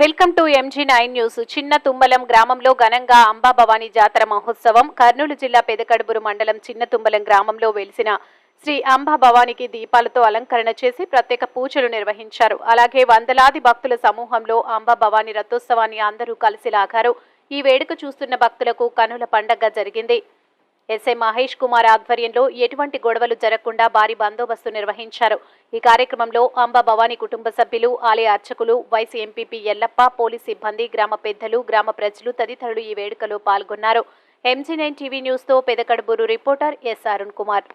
Welcome to M G nine. చిన్న తుమ్మలం గ్రామంలో ఘనంగా అంబాభవాని జాతర మహోత్సవం. కర్నూలు జిల్లా పెదకడుబురు మండలం చిన్న తుమ్మలం గ్రామంలో వెలిసిన శ్రీ అంబాభవానికి దీపాలతో అలంకరణ చేసి ప్రత్యేక పూజలు నిర్వహించారు. అలాగే వందలాది భక్తుల సమూహంలో అంబాభవాని రథోత్సవాన్ని అందరూ కలిసి లాగారు. ఈ వేడుక చూస్తున్న భక్తులకు కనుల పండగ జరిగింది. ఎస్ఐ మహేష్ కుమార్ ఆధ్వర్యంలో ఎటువంటి గొడవలు జరగకుండా భారీ బందోబస్తు నిర్వహించారు ఈ కార్యక్రమంలో అంబ భవానీ కుటుంబ సభ్యులు ఆలయ అర్చకులు వైస్ ఎంపీపీ ఎల్లప్ప పోలీస్ సిబ్బంది గ్రామ పెద్దలు గ్రామ ప్రజలు తదితరులు ఈ వేడుకలో పాల్గొన్నారు MG nine TV న్యూస్తో Pedakadaburu reporter S Arun Kumar